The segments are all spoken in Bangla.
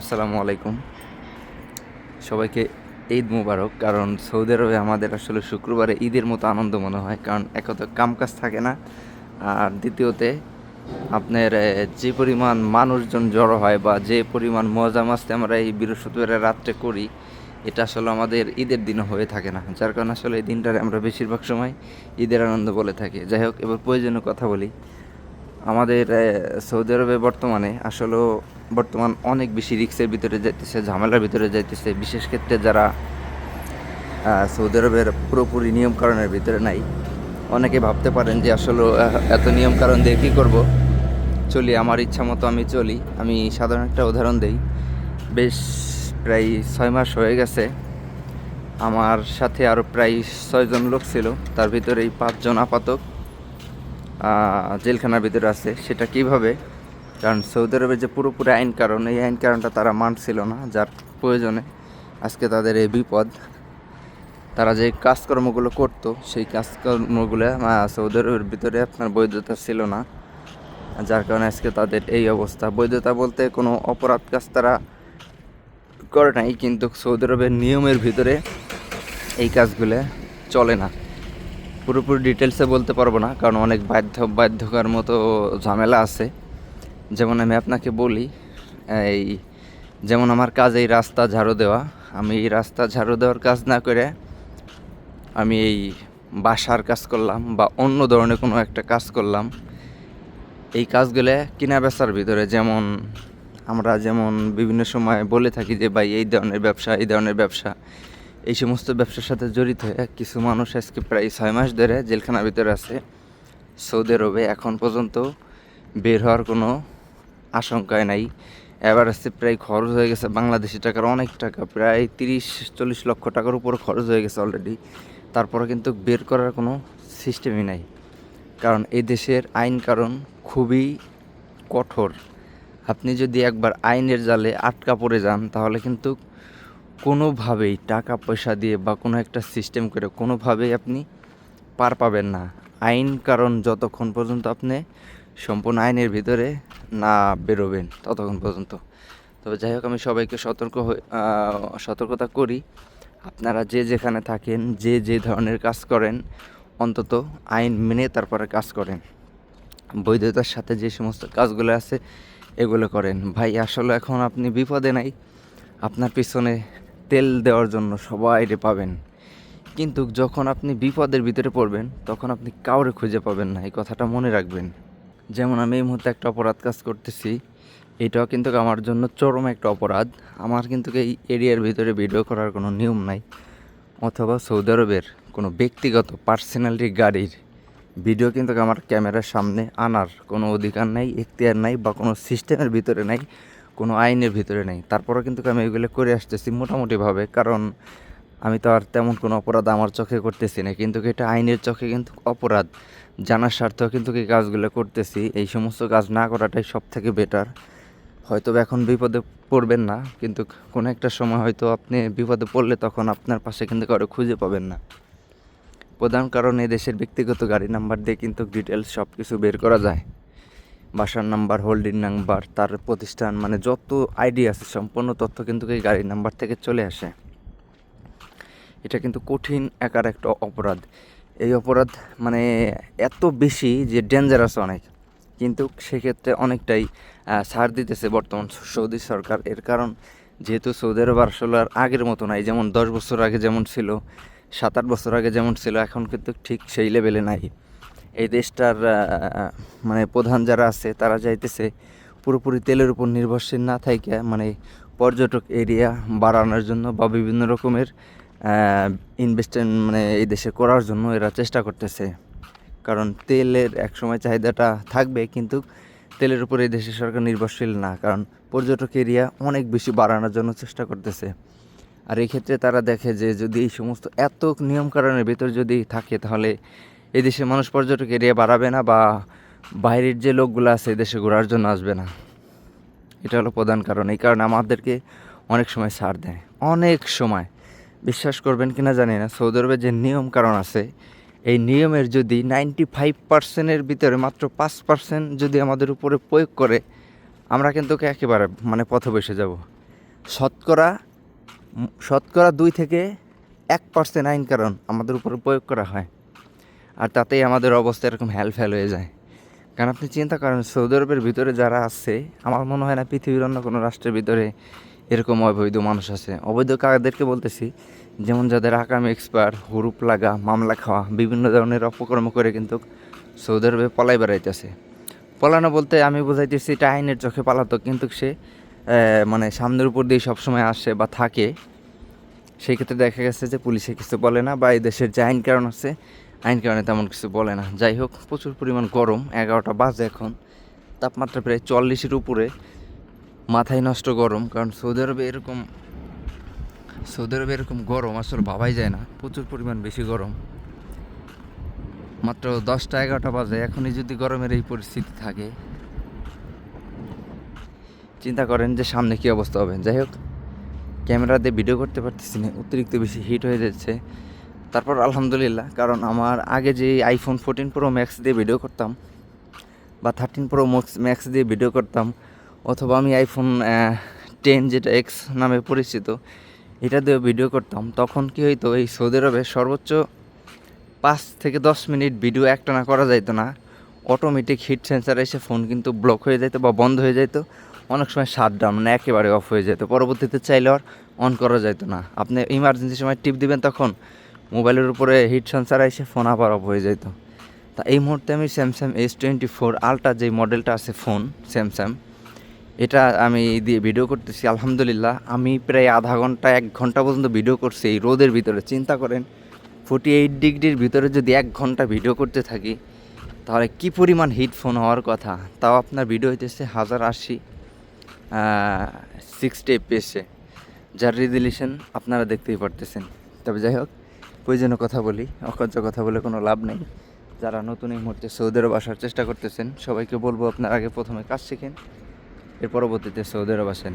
আসসালামু আলাইকুম। সবাইকে ঈদ মুবারক, কারণ সৌদি আরবে আমাদের আসলে শুক্রবারে ঈদের মতো আনন্দ মনে হয়, কারণ একত কাম কাজ থাকে না। আর দ্বিতীয়তে, আপনার যে পরিমাণ মানুষজন জড়ো হয় বা যে পরিমাণ মজা মাস্তি আমরা এই বৃহস্পতিবারের রাত্রে করি, এটা আসলে আমাদের ঈদের দিনও হয়ে থাকে না। যার কারণে আসলে এই দিনটার আমরা বেশিরভাগ সময় ঈদের আনন্দ বলে থাকি। যাই হোক, এবার প্রয়োজনীয় কথা বলি। আমাদের সৌদি আরবে বর্তমানে আসলে বর্তমান অনেক বেশি রিক্সের ভিতরে যাইতেছে, ঝামেলার ভিতরে যাইতেছে। বিশেষ ক্ষেত্রে যারা সৌদি আরবের পুরোপুরি নিয়মকানুনের ভিতরে নাই, অনেকে ভাবতে পারেন যে আসলে এত নিয়মকানুন দিয়ে কী করব? চলি, আমার ইচ্ছা মতো আমি চলি। আমি সাধারণ একটা উদাহরণ দিই। বেশ প্রায় ছয় মাস হয়ে গেছে। আমার সাথে আরও প্রায় ছয়জন লোক ছিল। তার ভিতরে এই পাঁচজন আপাতক। জেলখানার ভিতরে আছে। সেটা কীভাবে? কারণ সৌদি আরবের যে পুরোপুরি আইন কারণ, এই আইন কারণটা তারা মানছিল না, যার প্রয়োজনে আজকে তাদের এই বিপদ। তারা যে কাজকর্মগুলো করতো, সেই কাজকর্মগুলো সৌদি আরবের ভিতরে আপনার বৈধতা ছিল না। যার কারণে আজকে তাদের এই অবস্থা। বৈধতা বলতে কোনো অপরাধ কাজ তারা করে নাই, কিন্তু সৌদি আরবের নিয়মের ভিতরে এই কাজগুলো চলে না। পুরোপুরি ডিটেলসে বলতে পারব না, কারণ অনেক বাধ্য, বাধ্যকার মতো ঝামেলা আছে। যেমন আমি আপনাকে বলি, এই যেমন আমার কাজ এই রাস্তা ঝাড়ু দেওয়া, আমি এই রাস্তা ঝাড়ু দেওয়ার কাজ না করে আমি এই বাসার কাজ করলাম বা অন্য ধরনের কোনো একটা কাজ করলাম। এই কাজগুলো কিনা বেচার ভিতরে যেমন আমরা যেমন বিভিন্ন সময় বলে থাকি যে, ভাই, এই ধরনের ব্যবসা, এই ধরনের ব্যবসা। এই সমস্ত ব্যবসার সাথে জড়িত হয়ে কিছু মানুষ আজকে প্রায় ছয় মাস ধরে জেলখানার ভিতরে আছে। সৌদি আরবে এখন পর্যন্ত বের হওয়ার কোনো আশঙ্কায় নাই। এবার আসছে প্রায় খরচ হয়ে গেছে বাংলাদেশি টাকার অনেক টাকা, প্রায় তিরিশ, চল্লিশ লক্ষ টাকার উপর খরচ হয়ে গেছে অলরেডি তারপরে কিন্তু বের করার কোনো সিস্টেমই নাই। কারণ এই দেশের আইন কারণ খুবই কঠোর। আপনি যদি একবার আইনের জালে আটকা পড়ে যান, তাহলে কিন্তু কোনোভাবেই টাকা পয়সা দিয়ে বা কোনো একটা সিস্টেম করে কোনোভাবেই আপনি পার পাবেন না। আইন কারণ যতক্ষণ পর্যন্ত আপনি সম্পূর্ণ আইনের ভিতরে না বেরোবেন ততক্ষণ পর্যন্ত। তবে যাই হোক, আমি সবাইকে সতর্ক সতর্কতা করি। আপনারা যে যেখানে থাকেন, যে যে ধরনের কাজ করেন, অন্তত আইন মেনে তারপরে কাজ করেন। বৈধতার সাথে যে সমস্ত কাজগুলো আছে, এগুলো করেন। ভাই, আসলে এখন আপনি বিপদে নাই। আপনার পিছনে তেল দেওয়ার জন্য সবাই রে পাবেন। কিন্তু যখন আপনি বিপদের ভিতরে পড়বেন, তখন আপনি কাউরে খুঁজে পাবেন না, এই কথাটা মনে রাখবেন। যেমন আমি এই মুহূর্তে একটা অপরাধ কাজ করতেছি, এটাও কিন্তু আমার জন্য চরম একটা অপরাধ। আমার কিন্তু এই এরিয়ার ভিতরে ভিডিও করার কোনো নিয়ম নাই, অথবা সৌদি আরবের কোনো ব্যক্তিগত পার্সোনালি গাড়ির ভিডিও কিন্তু আমার ক্যামেরার সামনে আনার কোনো অধিকার নাই, এখতিয়ার নাই, বা কোনো সিস্টেমের ভিতরে নাই। কোনো আইনের ভিতরে নেই। তারপরেও কিন্তু আমি এগুলো করে আসতেছি মোটামুটিভাবে, কারণ আমি তো আর তেমন কোনো অপরাধ আমার চোখে করতেছি না। কিন্তু এটা আইনের চোখে কিন্তু অপরাধ? জানার স্বার্থেও কিন্তু এই কাজগুলো করতেছি। এই সমস্ত কাজ না করাটাই সব থেকে বেটার হয়তো এখন বিপদে পড়বেন না, কিন্তু কোনো একটা সময় হয়তো আপনি বিপদে পড়লে তখন আপনার পাশে কিন্তু কারও খুঁজে পাবেন না। প্রধান কারণ এই দেশের ব্যক্তিগত গাড়ি নাম্বার দিয়ে কিন্তু ডিটেলস সব কিছু বের করা যায়। বাসার নাম্বার হোল্ডিং নাম্বার, তার প্রতিষ্ঠান মানে যত আইডি আছে, সম্পূর্ণ তথ্য কিন্তু এই গাড়ির নাম্বার থেকে চলে আসে। এটা কিন্তু কঠিন একার একটা অপরাধ। এই অপরাধ মানে এত বেশি যে ডেঞ্জারাস অনেক। কিন্তু সেক্ষেত্রে অনেকটাই ছাড় দিতেছে বর্তমান সৌদি সরকার। এর কারণ, যেহেতু সৌদি আরব আসলে আর আগের মতো নাই, যেমন দশ বছর আগে যেমন ছিল, সাত আট বছর আগে যেমন ছিল, এখন কিন্তু ঠিক সেই লেভেলে নাই। এই দেশটার মানে প্রধান যারা আছে, তারা চাইতেছে পুরোপুরি তেলের উপর নির্ভরশীল না থাকে মানে পর্যটক এরিয়া বাড়ানোর জন্য বা বিভিন্ন রকমের ইনভেস্টমেন্ট মানে এই দেশে করার জন্য এরা চেষ্টা করতেছে। কারণ তেলের একসময় চাহিদাটা থাকবে, কিন্তু তেলের উপর এই দেশের সরকার নির্ভরশীল না, কারণ পর্যটক এরিয়া অনেক বেশি বাড়ানোর জন্য চেষ্টা করতেছে। আর এই ক্ষেত্রে তারা দেখে যে যদি এই সমস্ত এত নিয়মকানুনের ভিতর যদি থাকে, তাহলে এই দেশের মানুষ পর্যটক এরিয়া বাড়াবে না বা বাইরের যে লোকগুলো আছে এই দেশে ঘোরার জন্য আসবে না। এটা হলো প্রধান কারণ। এই কারণে আমাদেরকে অনেক সময় ছাড় দেয়। অনেক সময়। বিশ্বাস করবেন কি না জানি না। সৌদি আরবের যে নিয়ম কারণ আছে, এই নিয়মের যদি নাইনটি ফাইভ পার্সেন্টের ভিতরে মাত্র পাঁচ পার্সেন্ট যদি আমাদের উপরে প্রয়োগ করে, আমরা কিন্তু একেবারে মানে পথে বসে যাব। শতকরা শতকরা দুই থেকে এক পার্সেন্ট আইন কারণ আমাদের উপরে প্রয়োগ করা হয়। আর তাতেই আমাদের অবস্থা এরকম হেল ফেল হয়ে যায়। কারণ আপনি চিন্তা করেন, সৌদি আরবের ভিতরে যারা আছে, আমার মনে হয় না পৃথিবীর অন্য কোনো রাষ্ট্রের ভিতরে এরকম অবৈধ মানুষ আছে। অবৈধ কাদেরকে বলতেছি, যেমন যাদের আকাম এক্সপায়ার হুরুপ লাগা, মামলা খাওয়া, বিভিন্ন ধরনের অপকর্ম করে কিন্তু সৌদি আরবে পলাই বেড়াইতেছে। পলানো বলতে আমি বোঝাইতেছি, এটা আইনের চোখে পালাতো কিন্তু সে মানে সামনের উপর দিয়ে সবসময় আসে বা থাকে। সেই ক্ষেত্রে দেখা গেছে যে পুলিশে কিছু বলে না, বা এই দেশের যে আইন কারণ আছে আইন কারণে তেমন কিছু বলে না। যাই হোক, প্রচুর পরিমাণ গরম, এগারোটা বাজে এখন। তাপমাত্রা প্রায় চল্লিশের উপরে। মাথায় নষ্ট গরম, কারণ সৌদি আরবে এরকম, সৌদি আরবে এরকম গরম আসলে ভাবাই যায় না। প্রচুর পরিমাণ বেশি গরম। মাত্র দশটা এগারোটা বাজে, এখনই যদি গরমের এই পরিস্থিতি থাকে। চিন্তা করেন যে সামনে কী অবস্থা হবে। যাই হোক, ক্যামেরা দিয়ে ভিডিও করতে পারতেছি না, অতিরিক্ত বেশি হিট হয়ে যাচ্ছে। তারপর আলহামদুলিল্লাহ, কারণ আমার আগে যে আইফোন ফোরটিন প্রো ম্যাক্স দিয়ে ভিডিও করতাম, বা থার্টিন প্রো ম্যাক্স দিয়ে ভিডিও করতাম, অথবা আমি আইফোন টেন যেটা এক্স নামে পরিচিত, এটা দিয়ে ভিডিও করতাম, তখন কি হইতো, এই সৌদি আরবে সর্বোচ্চ পাঁচ থেকে দশ মিনিট ভিডিও একটানা করা যাইতো না অটোমেটিক হিট সেন্সার এসে ফোন কিন্তু ব্লক হয়ে যেত বা বন্ধ হয়ে যেত অনেক সময় শাট ডাউন মানে একেবারে অফ হয়ে যেত, পরবর্তীতে চাইলে আর অন করা যেত না। আপনি ইমার্জেন্সি সময় টিপ দিবেন তখন মোবাইলের উপরে হিট সেন্সার এসে ফোন আবার অফ হয়ে যেত তা এই মুহূর্তে আমি Samsung S twenty four Ultra যে মডেলটা আছে ফোন স্যামসাং এটা আমি দিয়ে ভিডিও করতেছি। আলহামদুলিল্লাহ, আমি প্রায় আধা ঘণ্টা, এক ঘণ্টা পর্যন্ত ভিডিও করছি এই রোদের ভিতরে। চিন্তা করেন ফোর্টি এইট ডিগ্রির ভিতরে যদি এক ঘণ্টা ভিডিও করতে থাকি, তাহলে কি পরিমাণ হিট ফোন হওয়ার কথা? তাও আপনার ভিডিও হইতেছে হাজার আশি সিক্সটি এফপিএসে যার রেজলিউশন আপনারা দেখতেই পারতেছেন। তবে যাই হোক প্রয়োজনীয় কথা বলি, অকথ্য কথা বলে কোনো লাভ নেই। যারা নতুন এই মুহূর্তে সৌদি আরব আসার চেষ্টা করতেছেন, সবাইকে বলব আপনার আগে প্রথমে কাজ শিখেন, এর পরবর্তীতে সৌদি আরব আসেন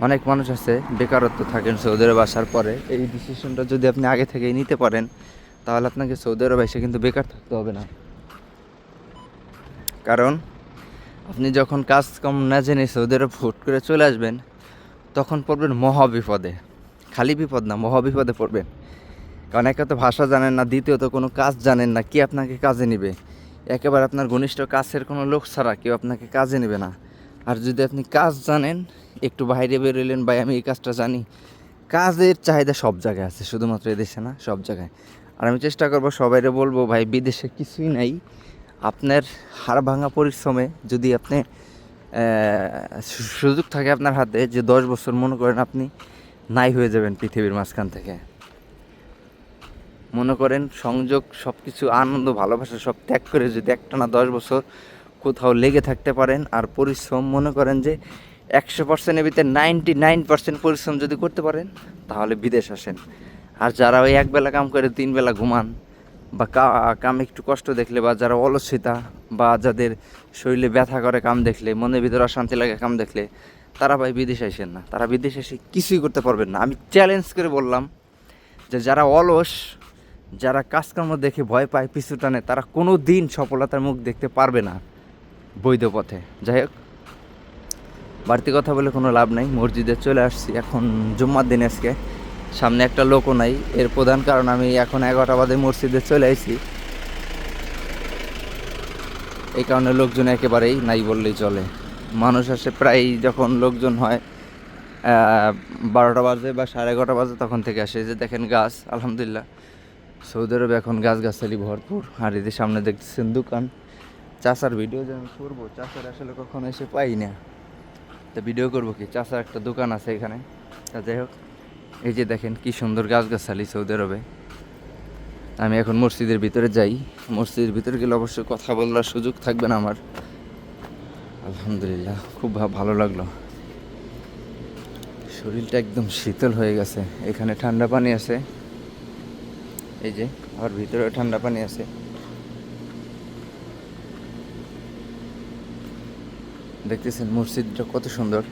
অনেক মানুষ আছে, বেকারত্ব থাকেন সৌদি আরব আসার পরে এই ডিসিশনটা যদি আপনি আগে থেকেই নিতে পারেন, তাহলে আপনাকে সৌদি আরব এসে কিন্তু বেকার থাকতে হবে না। কারণ, আপনি যখন কাজ কম না জেনে সৌদি আরব করে চলে আসবেন, তখন পড়বেন মহাবিপদে। খালি বিপদ না মহা বিপদে পড়বেন। কারণ একে তো ভাষা জানেন না, দ্বিতীয়ত কোনো কাজ জানেন না, কি আপনাকে কাজে নেবে? একেবারে আপনার ঘনিষ্ঠ কাছের কোনো লোক ছাড়া কেউ আপনাকে কাজে নেবে না। আর যদি আপনি কাজ জানেন, একটু বাইরে বেরোলেন ভাই, আমি এই কাজটা জানি। কাজের চাহিদা সব জায়গায় আছে, শুধুমাত্র এদেশে না, সব জায়গায়। আর আমি চেষ্টা করব সবাইরে বলব, ভাই, বিদেশে কিছুই নাই। আপনার হাড় ভাঙা পরিশ্রমে যদি আপনি সুযোগ থাকে আপনার হাতে, যে দশ বছর মনে করেন আপনি নাই হয়ে যাবেন পৃথিবীর মাঝখান থেকে। মনে করেন, সংযোগ সব কিছু আনন্দ, ভালোবাসা সব ত্যাগ করে যদি একটা না দশ বছর কোথাও লেগে থাকতে পারেন, আর পরিশ্রম, মনে করেন যে একশো পার্সেন্টের ভিতরে নাইনটি নাইন পার্সেন্ট পরিশ্রম যদি করতে পারেন, তাহলে বিদেশ আসেন। আর যারা ওই একবেলা কাম করে, তিন বেলা ঘুমান, বা কাম একটু কষ্ট দেখলে, বা যারা অলসিতা, বা যাদের শরীরে ব্যথা করে কাম দেখলে, মনের ভিতরে অশান্তি লাগে কাম দেখলে, তারা ভাই বিদেশে আসেন না। তারা বিদেশে এসে কিছুই করতে পারবেন না। আমি চ্যালেঞ্জ করে বললাম যে যারা অলস যারা কাজকর্ম দেখে ভয় পায়, পিছু টানে, তারা কোনো দিন সফলতার মুখ দেখতে পারবে না বৈধ পথে। যাই হোক, বাড়তি কথা বলে কোনো লাভ নাই। মসজিদে চলে আসছি এখন জুম্মার দিন আজকে। সামনে একটা লোকও নাই। এর প্রধান কারণ আমি এখন এগারোটা বাজে মসজিদে চলে আসছি এই কারণে লোকজন একেবারেই নাই বললেই চলে। মানুষ আসে প্রায় যখন লোকজন হয় বারোটা বাজে বা সাড়ে এগারোটা বাজে তখন থেকে আসে। যে দেখেন গাছ, আলহামদুলিল্লাহ। সৌদি আরবে এখন গাছ গাছালি ভরপুর। আর এদের সামনে দেখতেছেন দোকান। চাষার ভিডিও যে আমি করব চাষার আসলে কখনো এসে পাই না। তা ভিডিও করব কি? চাষার একটা দোকান আছে এখানে। তা যাই হোক, এই যে দেখেন কি সুন্দর গাছ গাছালি সৌদি আরবে। আমি এখন মসজিদের ভিতরে যাই। মসজিদের ভিতরে গেলে অবশ্যই কথা বলার সুযোগ থাকবে না আমার। আলহামদুলিল্লাহ, খুব ভালো লাগল। শরীরটা একদম শীতল হয়ে গেছে। এখানে ঠান্ডা পানি আছে। এই যে আর ভিতরে ঠান্ডা পানি আছে। দেখতেছেন মসজিদটা কত সুন্দর।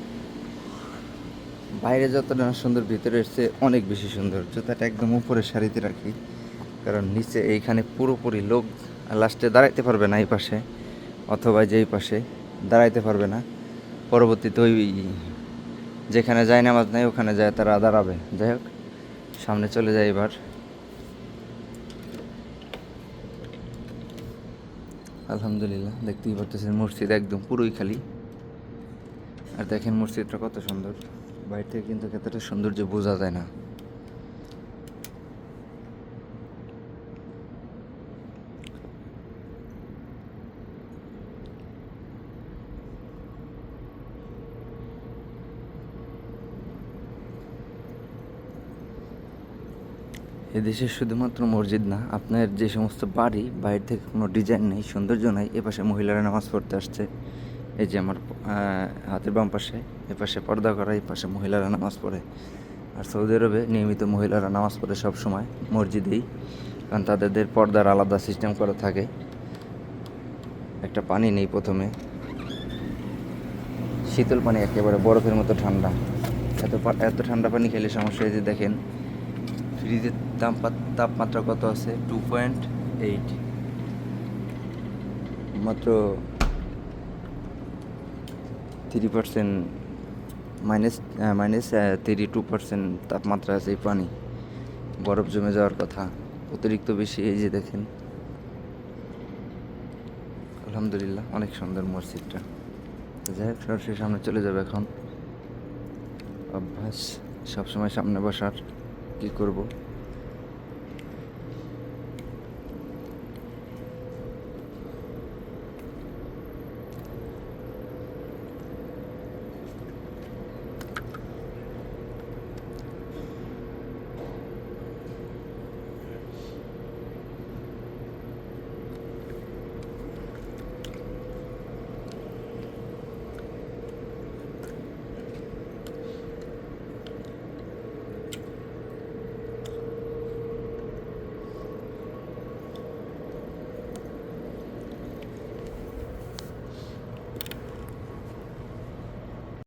বাইরে যতটা সুন্দর, ভিতরে এসছে অনেক বেশি সুন্দর। জুতাটা একদম উপরে সারিতে রাখি, কারণ নিচে এইখানে পুরোপুরি লোক লাস্টে দাঁড়াইতে পারবে না এই পাশে, অথবা যেই পাশে দাঁড়াইতে পারবে না। পরবর্তীতে ওই যেখানে যায় নামাজ নাই, ওখানে যায় তারা দাঁড়াবে। যাই হোক, সামনে চলে যায় এবার। আলহামদুলিল্লাহ, দেখতেই পারতেছেন মসজিদ একদম পুরোই খালি। আর দেখেন মসজিদটা কত সুন্দর। বাইরে থেকে কিন্তু এতটা সৌন্দর্য বোঝা যায় না। এদেশে শুধুমাত্র মসজিদ না, আপনার যে সমস্ত বাড়ি বাইরে থেকে কোনো ডিজাইন নেই, সৌন্দর্য নাই, এপাশে মহিলারা নামাজ পড়তে আসছে। এই যে আমার হাতের বাম পাশে, এপাশে পর্দা করা এই পাশে মহিলারা নামাজ পড়ে। আর সৌদি আরবে নিয়মিত মহিলারা নামাজ পড়ে সব সময়, মসজিদেই, কারণ তাদের পর্দার আলাদা সিস্টেম করা থাকে। একটা পানি নেই প্রথমে। শীতল পানি একেবারে বরফের মতো ঠান্ডা। এত এত ঠান্ডা পানি খেলে সমস্যা যে দেখেন তাপমা- তাপমাত্রা কত আছে? টু পয়েন্ট এইট মাত্র three percent minus minus three two percent তাপমাত্রা আছে এই পানি। বরফ জমে যাওয়ার কথা। অতিরিক্ত বেশি এই যে দেখেন। আলহামদুলিল্লাহ অনেক সুন্দর মসজিদটা। যাই হোক সরাসরি সামনে চলে যাবে এখন। অভ্যাস সবসময় সামনে বসার। কী করব?